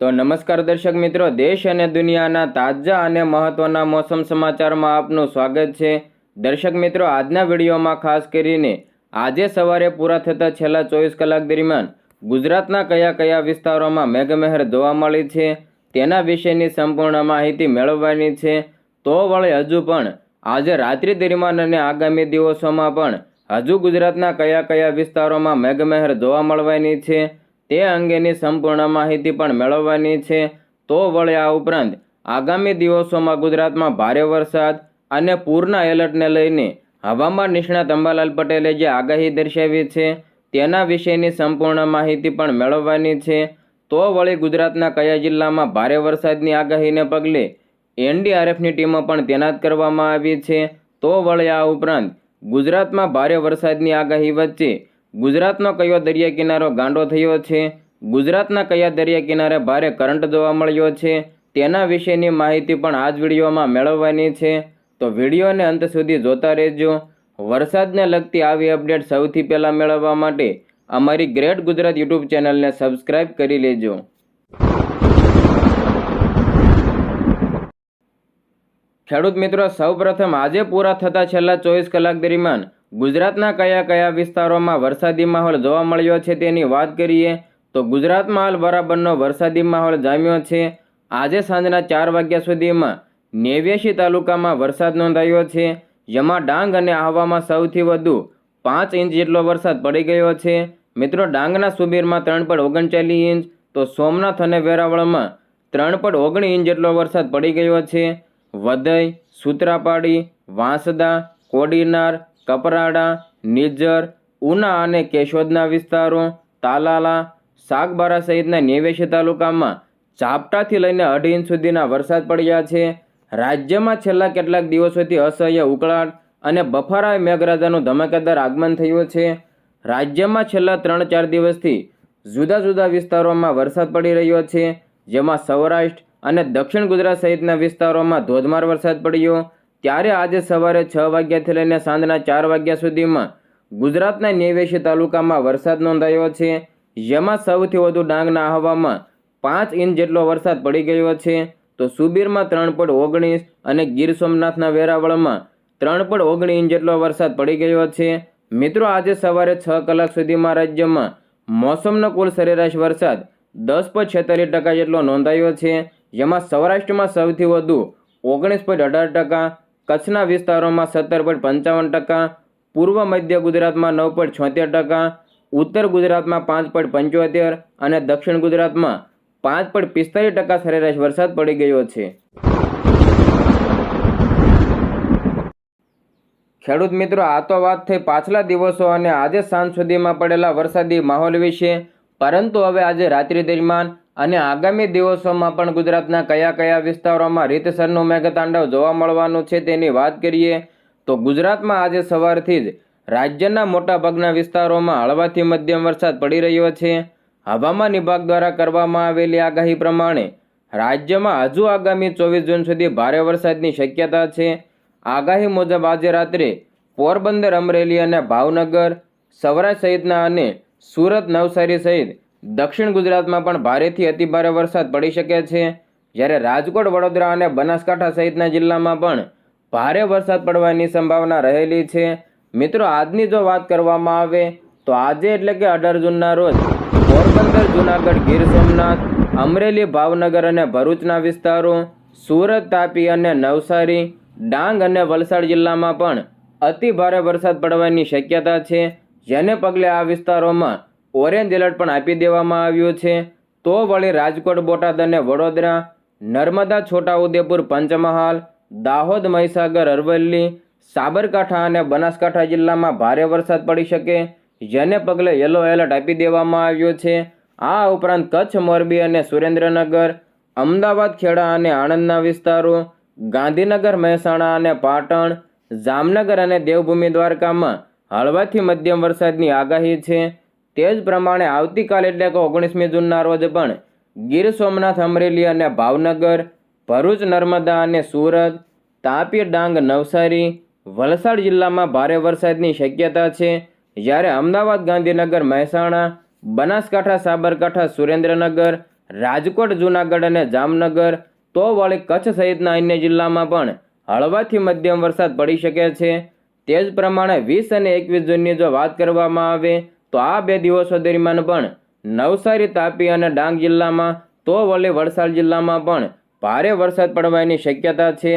તો નમસ્કાર દર્શક મિત્રો, દેશ અને દુનિયાના તાજા અને મહત્વના મોસમ સમાચારમાં આપનું સ્વાગત છે. દર્શક મિત્રો, આજના વિડીયોમાં ખાસ કરીને આજે સવારે પૂરા થતા છેલ્લા ચોવીસ કલાક દરમિયાન ગુજરાતના કયા કયા વિસ્તારોમાં મેઘમહેર જોવા મળી છે, તેના વિશેની સંપૂર્ણ માહિતી મેળવવાની છે. તો વળે હજુ પણ આજે રાત્રિ દરમિયાન અને આગામી દિવસોમાં પણ હજુ ગુજરાતના કયા કયા વિસ્તારોમાં મેઘમહેર જોવા મળવાની છે તે અંગેની સંપૂર્ણ માહિતી પણ મેળવવાની છે. તો વળી આ ઉપરાંત, આગામી દિવસોમાં ગુજરાતમાં ભારે વરસાદ અને પૂરના એલર્ટને લઈને હવામાન નિષ્ણાત અંબાલાલ પટેલે જે આગાહી દર્શાવી છે, તેના વિશેની સંપૂર્ણ માહિતી પણ મેળવવાની છે. તો વળી ગુજરાતના કયા જિલ્લામાં ભારે વરસાદની આગાહીને પગલે એનડીઆરએફની ટીમો પણ તૈનાત કરવામાં આવી છે. તો વળી આ ઉપરાંત, ગુજરાતમાં ભારે વરસાદની આગાહી વચ્ચે ગુજરાતનો કયો દરિયા કિનારો ગાંડો થયો છે? ગુજરાતના કયા દરિયા કિનારે ભારે કરંટ જોવા મળ્યો છે? તેના વિશેની માહિતી પણ આ જ વિડીયોમાં મેળવવાની છે. તો વિડીયોને અંત સુધી જોતા રહેજો. વરસાદને લગતી આવી અપડેટ સૌથી પહેલાં મેળવવા માટે અમારી ગ્રેટ ગુજરાત યુટ્યુબ ચેનલને સબસ્ક્રાઇબ કરી લેજો. ખેડૂત મિત્રો, સૌપ્રથમ આજે પૂરા થતા છેલ્લા ચોવીસ કલાક દરમિયાન ગુજરાતના કયા કયા વિસ્તારોમાં વરસાદી માહોલ જોવા મળ્યો છે તેની વાત કરીએ તો ગુજરાતમાં હાલ બરાબરનો વરસાદી માહોલ જામ્યો છે. આજે સાંજના ચાર વાગ્યા સુધીમાં નેવ્યાસી તાલુકામાં વરસાદ નોંધાયો છે. જેમાં ડાંગ અને આહવામાં સૌથી વધુ પાંચ ઇંચ જેટલો વરસાદ પડી ગયો છે. મિત્રો, ડાંગના સુબીરમાં ત્રણ પોઈન્ટ ઓગણચાલીસ ઇંચ, તો સોમનાથ અને વેરાવળમાં ત્રણ પોઈન્ટ ઓગણીસ ઇંચ જેટલો વરસાદ પડી ગયો છે. વધઈ, સૂત્રાપાડી, વાંસદા, કોડીનાર કપરાડા નિજ્જર ઉના અને કેશોદના વિસ્તારો, તાલાલા, સાગબારા સહિતના નેવેશી તાલુકામાં ઝાપટાથી લઈને અઢી ઇંચ સુધીના વરસાદ પડ્યા છે. રાજ્યમાં છેલ્લા કેટલાક દિવસોથી અસહ્ય ઉકળાટ અને બફારા મેઘરાજાનું ધમાકેદાર આગમન થયું છે. રાજ્યમાં છેલ્લા ત્રણ ચાર દિવસથી જુદા જુદા વિસ્તારોમાં વરસાદ પડી રહ્યો છે, જેમાં સૌરાષ્ટ્ર અને દક્ષિણ ગુજરાત સહિતના વિસ્તારોમાં ધોધમાર વરસાદ પડ્યો. ત્યારે આજે સવારે છ વાગ્યાથી લઈને સાંજના ચાર વાગ્યા સુધીમાં ગુજરાતના નેવેશી તાલુકામાં વરસાદ નોંધાયો છે, જેમાં સૌથી વધુ ડાંગના આહવામાં પાંચ ઇંચ જેટલો વરસાદ પડી ગયો છે. તો સુબીરમાં ત્રણ પોઈન્ટ ઓગણીસ અને ગીર સોમનાથના વેરાવળમાં ત્રણ પોઈન્ટ ઓગણીસ ઇંચ જેટલો વરસાદ પડી ગયો છે. મિત્રો, આજે સવારે છ કલાક સુધીમાં રાજ્યમાં મોસમનો કુલ સરેરાશ વરસાદ દસ પોઈન્ટ છેતાલીસ ટકા જેટલો નોંધાયો છે, જેમાં સૌરાષ્ટ્રમાં સૌથી વધુ ઓગણીસ પોઈન્ટ અઢાર ટકા કચ્છના વિસ્તારોમાં સત્તર પોઈન્ટ પંચાવન ટકા, પૂર્વ મધ્ય ગુજરાતમાં નવ પોઈન્ટ છોતેર ટકા, ઉત્તર ગુજરાતમાં પાંચ પોઈન્ટ પંચોતેર અને દક્ષિણ ગુજરાતમાં પાંચ પોઈન્ટ પિસ્તાલીસ ટકા સરેરાશ વરસાદ પડી ગયો છે. ખેડૂત મિત્રો, આ તો વાત થઈ પાછલા દિવસો અને આજે સાંજ સુધીમાં પડેલા વરસાદી માહોલ વિશે. પરંતુ હવે આજે રાત્રિ દરમિયાન અને આગામી દિવસોમાં પણ ગુજરાતના કયા કયા વિસ્તારોમાં રીતસરનું મેઘતાંડવ જોવા મળવાનું છે તેની વાત કરીએ, તો ગુજરાતમાં આજે સવારથી જ રાજ્યના મોટાભાગના વિસ્તારોમાં હળવાથી મધ્યમ વરસાદ પડી રહ્યો છે. હવામાન વિભાગ દ્વારા કરવામાં આવેલી આગાહી પ્રમાણે રાજ્યમાં હજુ આગામી ચોવીસ જૂન સુધી ભારે વરસાદની શક્યતા છે. આગાહી મુજબ આજે રાત્રે પોરબંદર, અમરેલી અને ભાવનગર, સૌરાષ્ટ્ર સહિતના અને સુરત, નવસારી સહિત દક્ષિણ ગુજરાતમાં પણ ભારેથી અતિભારે વરસાદ પડી શકે છે. જ્યારે રાજકોટ, વડોદરા અને બનાસકાંઠા સહિતના જિલ્લામાં પણ ભારે વરસાદ પડવાની સંભાવના રહેલી છે. મિત્રો, આજની જો વાત કરવામાં આવે તો આજે એટલે કે અઢાર જૂનના રોજ પોરબંદર, જુનાગઢ, ગીર સોમનાથ, અમરેલી, ભાવનગર અને ભરૂચના વિસ્તારો, સુરત, તાપી અને નવસારી, ડાંગ અને વલસાડ જિલ્લામાં પણ અતિ ભારે વરસાદ પડવાની શક્યતા છે. જેને પગલે આ વિસ્તારોમાં ઓરેન્જ એલર્ટ પણ આપી દેવામાં આવ્યું છે. તો વળી રાજકોટ, બોટાદ અને વડોદરા, નર્મદા, છોટાઉદેપુર, પંચમહાલ, દાહોદ, મહીસાગર, અરવલ્લી, સાબરકાંઠા અને બનાસકાંઠા જિલ્લામાં ભારે વરસાદ પડી શકે, જેને પગલે યલો એલર્ટ આપી દેવામાં આવ્યો છે. આ ઉપરાંત કચ્છ, મોરબી અને સુરેન્દ્રનગર, અમદાવાદ, ખેડા અને આણંદના વિસ્તારો, ગાંધીનગર, મહેસાણા અને પાટણ, જામનગર અને દેવભૂમિ દ્વારકામાં હળવાથી મધ્યમ વરસાદની આગાહી છે. તે જ પ્રમાણે આવતીકાલ એટલે કે ઓગણીસમી જૂનના રોજ પણ ગીર સોમનાથ, અમરેલી અને ભાવનગર, ભરૂચ, નર્મદા અને સુરત, તાપી, ડાંગ, નવસારી, વલસાડ જિલ્લામાં ભારે વરસાદની શક્યતા છે. જ્યારે અમદાવાદ, ગાંધીનગર, મહેસાણા, બનાસકાંઠા, સાબરકાંઠા, સુરેન્દ્રનગર, રાજકોટ, જૂનાગઢ અને જામનગર, તો વળી કચ્છ સહિતના અન્ય જિલ્લામાં પણ હળવાથી મધ્યમ વરસાદ પડી શકે છે. તે જ પ્રમાણે વીસ અને એકવીસ જૂનની જો વાત કરવામાં આવે તો આ બે દિવસો દરમિયાન પણ નવસારી, તાપી અને ડાંગ જિલ્લામાં તો વળી વલસાડ જિલ્લામાં પણ ભારે વરસાદ પડવાની શક્યતા છે.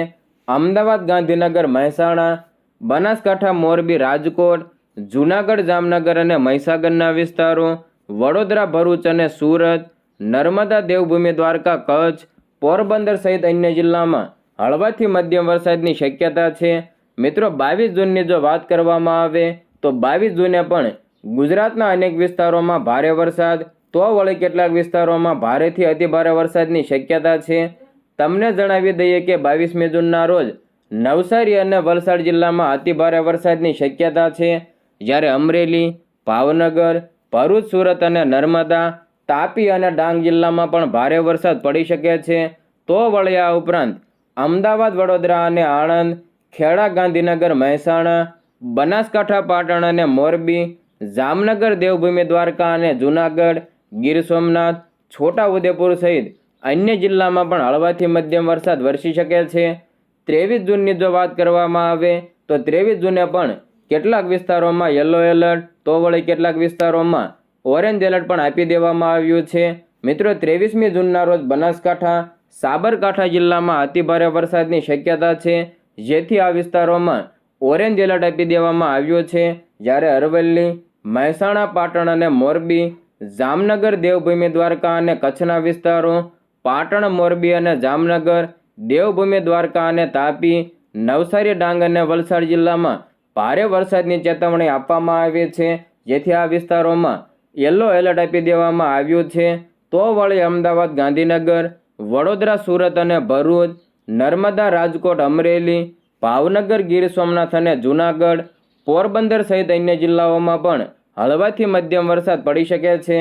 અમદાવાદ, ગાંધીનગર, મહેસાણા, બનાસકાંઠા, મોરબી, રાજકોટ, જૂનાગઢ, જામનગર અને મહીસાગરના વિસ્તારો, વડોદરા, ભરૂચ અને સુરત, નર્મદા, દેવભૂમિ, દ્વારકા, કચ્છ, પોરબંદર સહિત અન્ય જિલ્લામાં હળવાથી મધ્યમ વરસાદની શક્યતા છે. મિત્રો, બાવીસ જૂનની જો વાત કરવામાં આવે, તો બાવીસ જૂને પણ ગુજરાતના અનેક વિસ્તારોમાં ભારે વરસાદ, તો વળી કેટલાક વિસ્તારોમાં ભારેથી અતિભારે વરસાદની શક્યતા છે. તમને જણાવી દઈએ કે બાવીસમી જૂનના રોજ નવસારી અને વલસાડ જિલ્લામાં અતિભારે વરસાદની શક્યતા છે. જ્યારે અમરેલી, ભાવનગર, ભરૂચ, સુરત અને નર્મદા, તાપી અને ડાંગ જિલ્લામાં પણ ભારે વરસાદ પડી શકે છે. તો વળી આ ઉપરાંત અમદાવાદ, વડોદરા અને આણંદ, ખેડા, ગાંધીનગર, મહેસાણા, બનાસકાંઠા, પાટણ અને મોરબી જામનગર, દેવભૂમિ, દ્વારકા અને જૂનાગઢ, ગીર સોમનાથ, છોટાઉદેપુર સહિત અન્ય જિલ્લામાં પણ હળવાથી મધ્યમ વરસાદ વરસી શકે છે. ત્રેવીસ જૂનની જો વાત કરવામાં આવે, તો ત્રેવીસ જૂને પણ કેટલાક વિસ્તારોમાં યલો એલર્ટ તો વળી કેટલાક વિસ્તારોમાં ઓરેન્જ એલર્ટ પણ આપી દેવામાં આવ્યું છે. મિત્રો, ત્રેવીસમી જૂનના રોજ બનાસકાંઠા, સાબરકાંઠા જિલ્લામાં અતિભારે વરસાદની શક્યતા છે, જેથી આ વિસ્તારોમાં ઓરેન્જ એલર્ટ આપી દેવામાં આવ્યો છે. જ્યારે અરવલ્લી મહેસાણા, પાટણ અને મોરબી, જામનગર, દેવભૂમિ, દ્વારકા અને કચ્છના વિસ્તારો, પાટણ, મોરબી અને જામનગર, દેવભૂમિ, દ્વારકા અને તાપી, નવસારી, ડાંગ અને વલસાડ જિલ્લામાં ભારે વરસાદની ચેતવણી આપવામાં આવી છે. જેથી આ વિસ્તારોમાં યલો એલર્ટ આપી દેવામાં આવ્યું છે. તો વળી અમદાવાદ, ગાંધીનગર, વડોદરા, સુરત અને ભરૂચ, નર્મદા, રાજકોટ, અમરેલી, ભાવનગર, ગીર સોમનાથ અને જૂનાગઢ પોરબંદર સહિત અન્ય જિલ્લાઓમાં પણ હળવાથી મધ્યમ વરસાદ પડી શકે છે.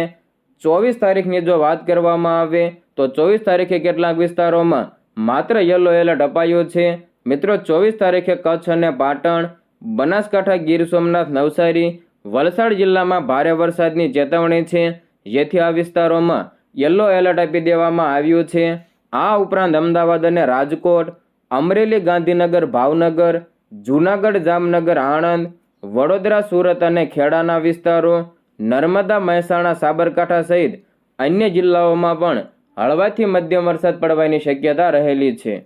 ચોવીસ તારીખની જો વાત કરવામાં આવે, તો ચોવીસ તારીખે કેટલાક વિસ્તારોમાં માત્ર યલો એલર્ટ અપાયું છે. મિત્રો, ચોવીસ તારીખે કચ્છ અને પાટણ, બનાસકાંઠા, ગીર સોમનાથ, નવસારી, વલસાડ જિલ્લામાં ભારે વરસાદની ચેતવણી છે. જેથી આ વિસ્તારોમાં યલો એલર્ટ આપી દેવામાં આવ્યું છે. આ ઉપરાંત અમદાવાદ અને રાજકોટ, અમરેલી, ગાંધીનગર, ભાવનગર જૂનાગઢ, જામનગર, આણંદ, વડોદરા, સુરત અને ખેડાના વિસ્તારો, નર્મદા, મહેસાણા, સાબરકાંઠા સહિત અન્ય જિલ્લાઓમાં પણ હળવાથી મધ્યમ વરસાદ પડવાની શક્યતા રહેલી છે.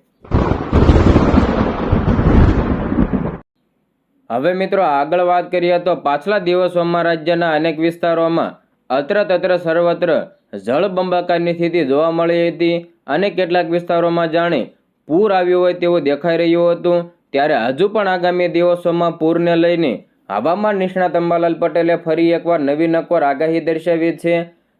હવે મિત્રો આગળ વાત કરીએ તો પાછલા દિવસોમાં રાજ્યના અનેક વિસ્તારોમાં અત્ર તત્ર સર્વત્ર જળબંબાકારની સ્થિતિ જોવા મળી હતી અને કેટલાક વિસ્તારોમાં જાણે પૂર આવ્યું હોય તેવું દેખાઈ રહ્યું હતું. ત્યારે હજુ પણ આગામી દિવસોમાં પૂરને લઈને હવામાન નિષ્ણાત અંબાલાલ પટેલે ફરી એકવાર નવી નકોર આગાહી દર્શાવી છે.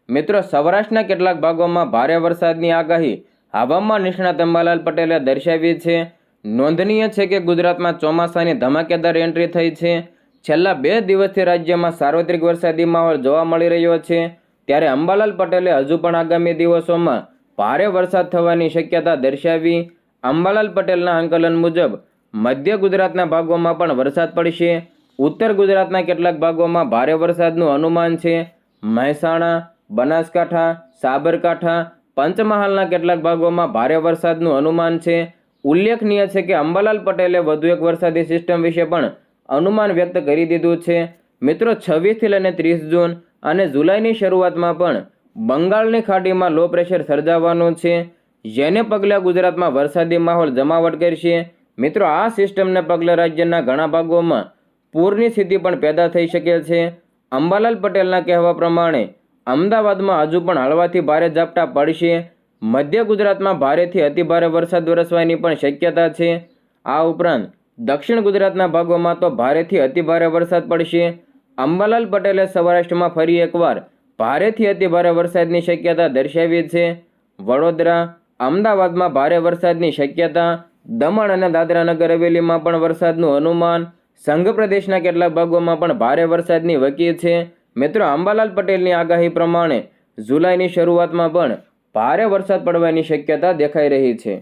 મિત્રો, સૌરાષ્ટ્રના કેટલાક ભાગોમાં ભારે વરસાદની આગાહી હવામાન નિષ્ણાત અંબાલાલ પટેલે દર્શાવી છે. નોંધનીય છે કે ગુજરાતમાં ચોમાસાની ધમાકેદાર એન્ટ્રી થઈ છે. છેલ્લા બે દિવસથી રાજ્યમાં સાર્વત્રિક વરસાદી માહોલ જોવા મળી રહ્યો છે. ત્યારે અંબાલાલ પટેલે હજુ પણ આગામી દિવસોમાં ભારે વરસાદ થવાની શક્યતા દર્શાવી અંબાલાલ પટેલના આંકલન મુજબ મધ્ય ગુજરાતના ભાગોમાં પણ વરસાદ પડશે. ઉત્તર ગુજરાતના કેટલાક ભાગોમાં ભારે વરસાદનું અનુમાન છે. મહેસાણા, બનાસકાંઠા, સાબરકાંઠા, પંચમહાલના કેટલાક ભાગોમાં ભારે વરસાદનું અનુમાન છે. ઉલ્લેખનીય છે કે અંબાલાલ પટેલે વધુ એક વરસાદી સિસ્ટમ વિશે પણ અનુમાન વ્યક્ત કરી દીધું છે. મિત્રો, છવ્વીસથી લઈને ત્રીસ જૂન અને જુલાઈની શરૂઆતમાં પણ બંગાળની ખાડીમાં લો પ્રેશર સર્જાવાનું છે. જેને પગલે ગુજરાતમાં વરસાદી માહોલ જમાવટ કરશે. મિત્રો, આ સિસ્ટમને પગલે રાજ્યના ઘણા ભાગોમાં પૂરની સ્થિતિ પણ પેદા થઈ શકે છે. અંબાલાલ પટેલના કહેવા પ્રમાણે, અમદાવાદમાં હજુ પણ હળવાથી ભારે ઝાપટા પડશે. મધ્ય ગુજરાતમાં ભારેથી અતિભારે વરસાદ વરસવાની પણ શક્યતા છે. આ ઉપરાંત, દક્ષિણ ગુજરાતના ભાગોમાં તો ભારેથી અતિભારે વરસાદ પડશે. અંબાલાલ પટેલે સૌરાષ્ટ્રમાં ફરી એકવાર ભારેથી અતિભારે વરસાદની શક્યતા દર્શાવી છે. વડોદરા, અમદાવાદમાં ભારે વરસાદની શક્યતા દમણ અને દાદરા નગર હવેલીમાં પણ વરસાદનું અનુમાન. સંઘ પ્રદેશના કેટલાક ભાગોમાં પણ ભારે વરસાદની વકી છે. મિત્રો અંબાલાલ પટેલની આગાહી પ્રમાણે જુલાઈની શરૂઆતમાં પણ ભારે વરસાદ પડવાની શક્યતા દેખાઈ રહી છે.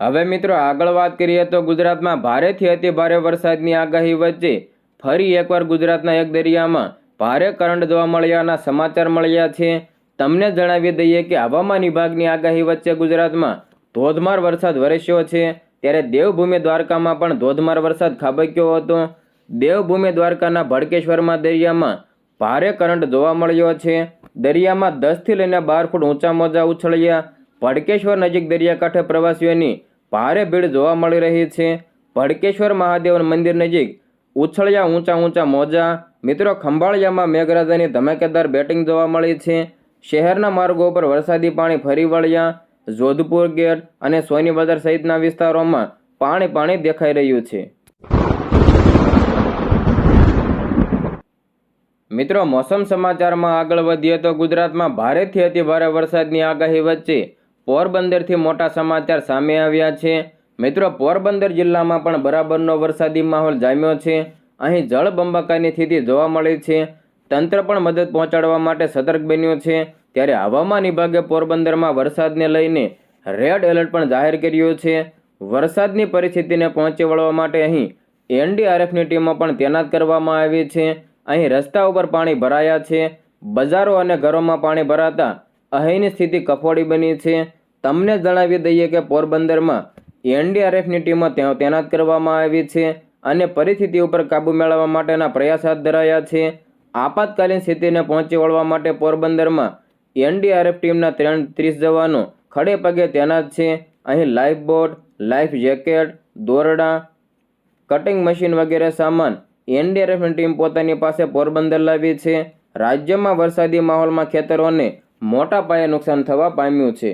હવે મિત્રો, આગળ વાત કરીએ તો ગુજરાતમાં ભારેથી અતિ ભારે વરસાદની આગાહી વચ્ચે ફરી એકવાર ગુજરાતના એક દરિયામાં ભારે કરંટ જોવા મળ્યાના સમાચાર મળ્યા છે. તમને જણાવી દઈએ કે હવામાન વિભાગની આગાહી વચ્ચે ગુજરાતમાં ધોધમાર વરસાદ વરસ્યો છે. ત્યારે દેવભૂમિ દ્વારકામાં પણ ધોધમાર વરસાદ ખાબક્યો હતો. દેવભૂમિ દ્વારકાના ભડકેશ્વરમાં દરિયામાં ભારે કરંટ જોવા મળ્યો છે. દરિયામાં દસથી લઈને બાર ફૂટ ઊંચા મોજા ઉછળ્યા. ભડકેશ્વર નજીક દરિયાકાંઠે પ્રવાસીઓની ભારે ભીડ જોવા મળી રહી છે. ભડકેશ્વર મહાદેવ મંદિર નજીક ઉછળ્યા ઊંચા ઊંચા મોજા. મિત્રો, ખંભાળિયામાં મેઘરાજાની ધમાકેદાર બેટિંગ જોવા મળી છે. શહેરના માર્ગો પર વરસાદી પાણી ફરી વળ્યા. જોધપુર ગેટ અને સોની બજાર સહિતના વિસ્તારોમાં પાણી પાણી દેખાઈ રહ્યું છે. મિત્રો, મોસમ સમાચારમાં આગળ વધીએ તો ગુજરાતમાં ભારેથી અતિ ભારે વરસાદની આગાહી વચ્ચે પોરબંદરથી મોટા સમાચાર સામે આવ્યા છે. મિત્રો, પોરબંદર જિલ્લામાં પણ બરાબરનો વરસાદી માહોલ જામ્યો છે. અહીં જળબંબાકારની સ્થિતિ જોવા મળી છે. તંત્ર પણ મદદ પહોંચાડવા માટે સતર્ક બન્યું છે. ત્યારે હવામાન વિભાગે પોરબંદરમાં વરસાદને લઈને રેડ એલર્ટ પણ જાહેર કર્યું છે. વરસાદની પરિસ્થિતિને પહોંચી વળવા માટે અહીં એનડીઆરએફની ટીમો પણ તૈનાત કરવામાં આવી છે. અહીં રસ્તા ઉપર પાણી ભરાયા છે. બજારો અને ઘરોમાં પાણી ભરાતા અહીંની સ્થિતિ કફોડી બની છે. તમને જણાવી દઈએ કે પોરબંદરમાં એનડીઆરએફની ટીમો તૈનાત કરવામાં આવી છે અને પરિસ્થિતિ ઉપર કાબૂ મેળવવા માટેના પ્રયાસ હાથ ધરાયા છે. આપાતકાલીન સ્થિતિને પહોંચી વળવા માટે પોરબંદરમાં એનડીઆરએફ ટીમના ત્રણ ત્રીસ જવાનો ખડે પગે તૈનાત છે. અહીં લાઈફ બોટ લાઈફ જેકેટ, દોરડા, કટિંગ મશીન વગેરે સામાન એનડીઆરએફની ટીમ પોતાની પાસે પોરબંદર લાવી છે. રાજ્યમાં વરસાદી માહોલમાં ખેતરોને મોટા પાયે નુકસાન થવા પામ્યું છે.